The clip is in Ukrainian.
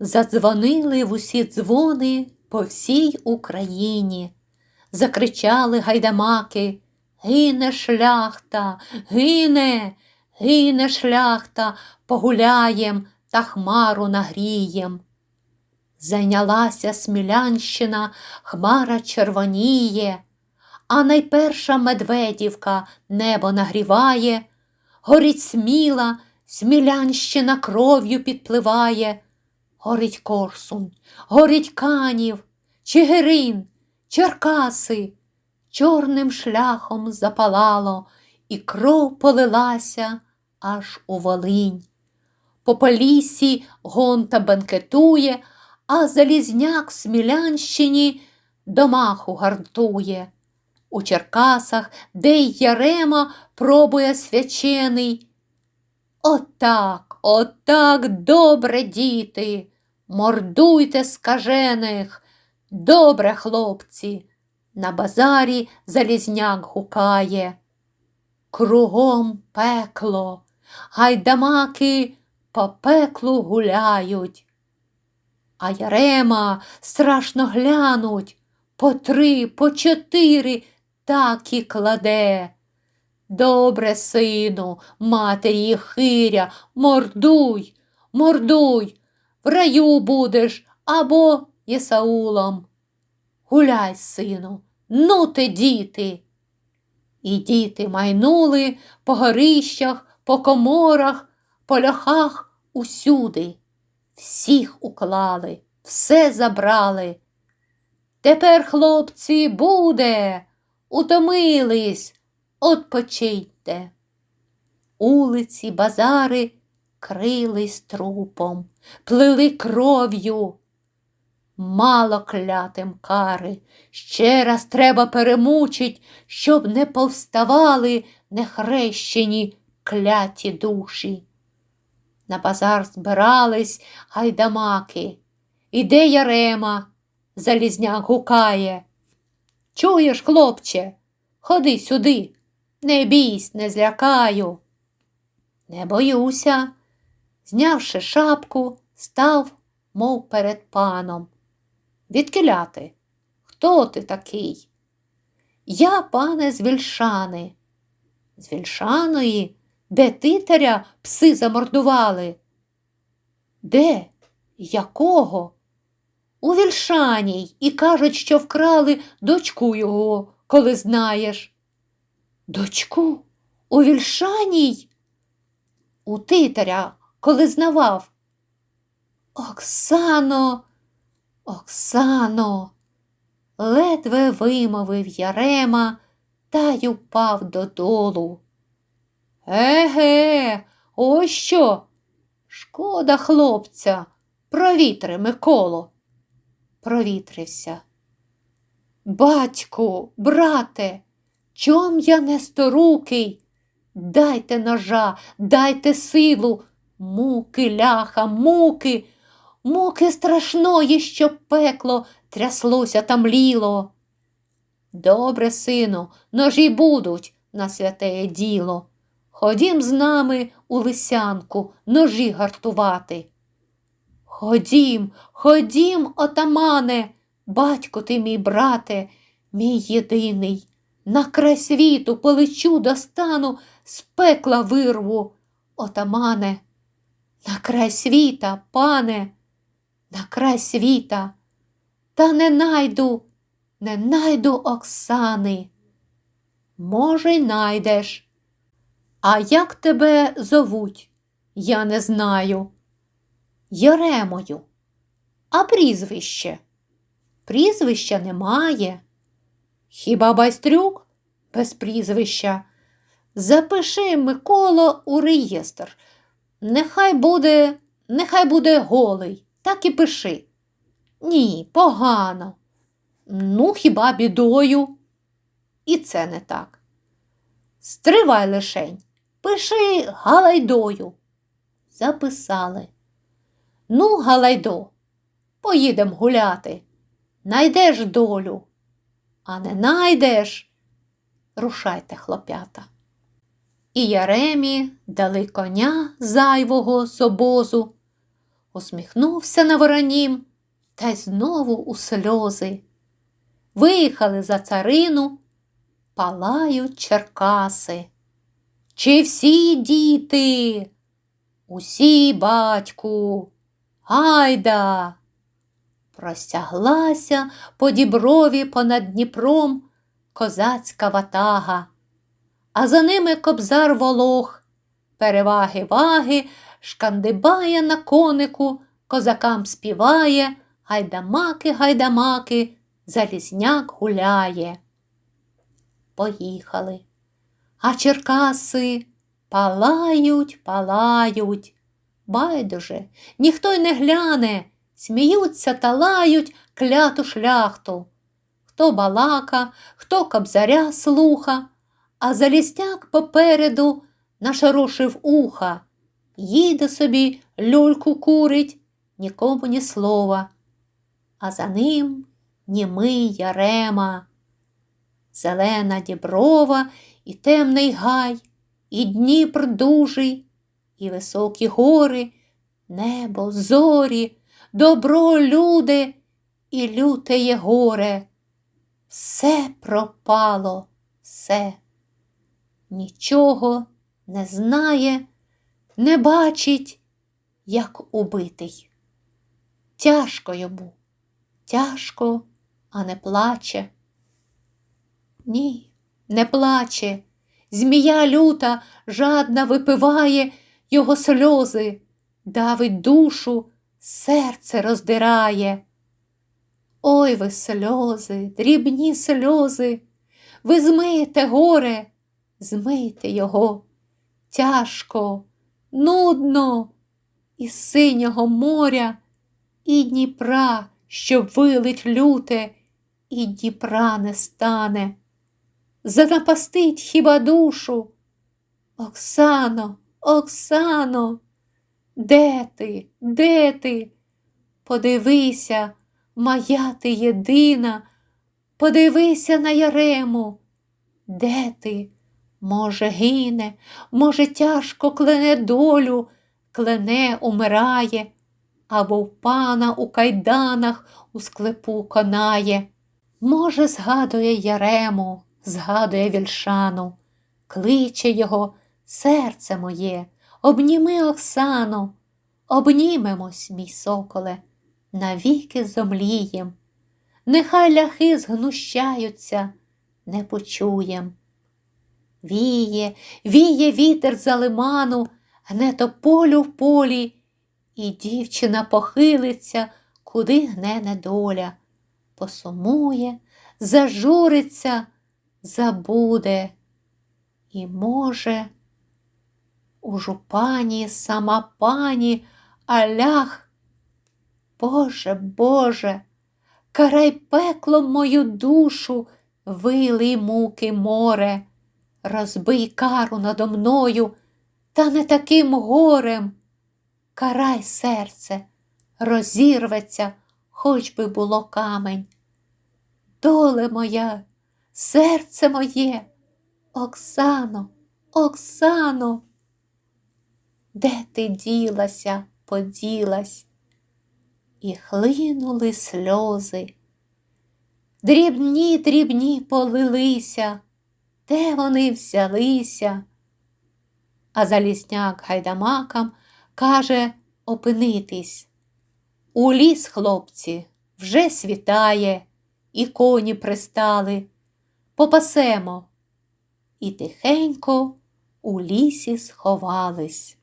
Задзвонили в усі дзвони по всій Україні. Закричали гайдамаки. Гине шляхта, гине, гине шляхта, погуляєм та хмару нагрієм. Зайнялася Смілянщина, хмара червоніє, а найперша Медведівка небо нагріває, горить сміла, Смілянщина кров'ю підпливає, горить Корсунь, горить Канів, Чигирин, Черкаси, чорним шляхом запалало, і кров полилася аж у Волинь. По полісі гонта бенкетує, а залізняк в Смілянщині домаху гартує. У Черкасах, де й Ярема пробує свячений. Отак, отак, добре, діти, мордуйте скажених, добре, хлопці, на базарі залізняк гукає. Кругом пекло, гайдамаки по пеклу гуляють. А Ярема страшно глянуть по три, по чотири так і кладе. Добре, сину, матері хиря, мордуй, мордуй, в раю будеш або Єсаулом. Гуляй, сину, ну ти, діти. І діти майнули по горищах, по коморах, по ляхах усюди. Всіх уклали, все забрали. Тепер, хлопці, буде, утомились, Отпочийте. Улиці, базари крились трупом, плили кров'ю. Мало клятим кари, ще раз треба перемучить, щоб не повставали нехрещені кляті душі. На базар збирались гайдамаки. Іде Ярема, залізняк гукає. Чуєш, хлопче, ходи сюди. Не бійсь, не злякаю. Не боюся. Знявши шапку, став, мов перед паном. Відкиляти? Хто ти такий? Я, пане, з Вільшани. З Вільшаної, де титаря пси замордували? Де? Якого? У Вільшаній і кажуть, що вкрали дочку його, коли знаєш. Дочку, у Вільшаній? У титаря, коли знавав. Оксано, Оксано, ледве вимовив Ярема та й упав додолу. Еге, ось що? Шкода хлопця, провітри, Миколо. Провітрився. Батьку, брате, чом я не сторукий? Дайте ножа, дайте силу, муки, ляха, муки, муки страшної, щоб пекло тряслося та мліло. Добре, сину, ножі будуть на святеє діло. Ходім з нами у лисянку ножі гартувати. Ходім, ходім, отамане, батько ти мій брате, мій єдиний. На край світу полечу достану, з пекла вирву, отамане, на край світа, пане, на край світа, та не найду, не найду Оксани. Може, й найдеш. А як тебе зовуть? Я не знаю. Яремою. А прізвище? Прізвища немає. Хіба байстрюк без прізвища? Запиши Миколо у реєстр. Нехай буде, нехай буде голий, так і пиши. Ні, погано. Ну, хіба бідою? І це не так. Стривай лишень, пиши галайдою. Записали. Ну, Галайдо, поїдем гуляти. Найдеш долю, а не найдеш. Рушайте, хлопята. І Яремі дали коня зайвого з обозу. усміхнувся на воронім та й знову у сльози. Виїхали за царину, палають Черкаси. Чи всі діти? Усі, батьку, гайда. Простяглася по діброві понад Дніпром козацька ватага, а за ними кобзар волох, переваги ваги, шкандибає на конику, козакам співає, гайдамаки, гайдамаки, залізняк гуляє. Поїхали. А Черкаси палають, палають. Байдуже, ніхто й не гляне, сміються та лають кляту шляхту. Хто балака, хто кобзаря слуха, а залізняк попереду нашорошив уха. Їде собі, люльку курить, нікому ні слова. А за ним німий ярема. Зелена діброва і темний гай, і Дніпр дужий, і високі гори, небо, зорі, добро люди і лютеє горе. Все пропало, все. Нічого не знає, не бачить, як убитий. Тяжко йому, тяжко, а не плаче. Ні, не плаче. Змія люта жадна випиває його сльози, давить душу, серце роздирає. Ой ви сльози, дрібні сльози, ви змийте горе, змийте його. Тяжко, нудно, і синього моря, і Дніпра, що вилить люте, і Дніпра не стане. Занапастить хіба душу. Оксано, Оксано, де ти, де ти? Подивися, моя ти єдина, подивися на Ярему. Де ти? Може, гине, може, тяжко клене долю, клене умирає, або в пана у кайданах у склепу конає. Може, згадує Ярему, згадує вільшану, кличе його, серце моє, обніми Оксану, обнімемось, мій соколе, навіки зомлієм. Нехай ляхи згнущаються, не почуєм. Віє, віє вітер за лиману, гне тополю в полі, і дівчина похилиться, куди гне недоля, посумує, зажуриться, забуде. І, може, у жупані сама пані, а лях, Боже, Боже, карай пеклом мою душу, вилий муки море, розбий кару надо мною, та не таким горем. Карай серце, розірветься, хоч би було камень. Доле моя, серце моє, Оксано, Оксано, де ти ділася, поділась? І хлинули сльози. Дрібні, дрібні полилися, де вони взялися? А залісняк гайдамакам каже опинитись. У ліс, хлопці, вже світає, і коні пристали. Попасемо. І тихенько у лісі сховались.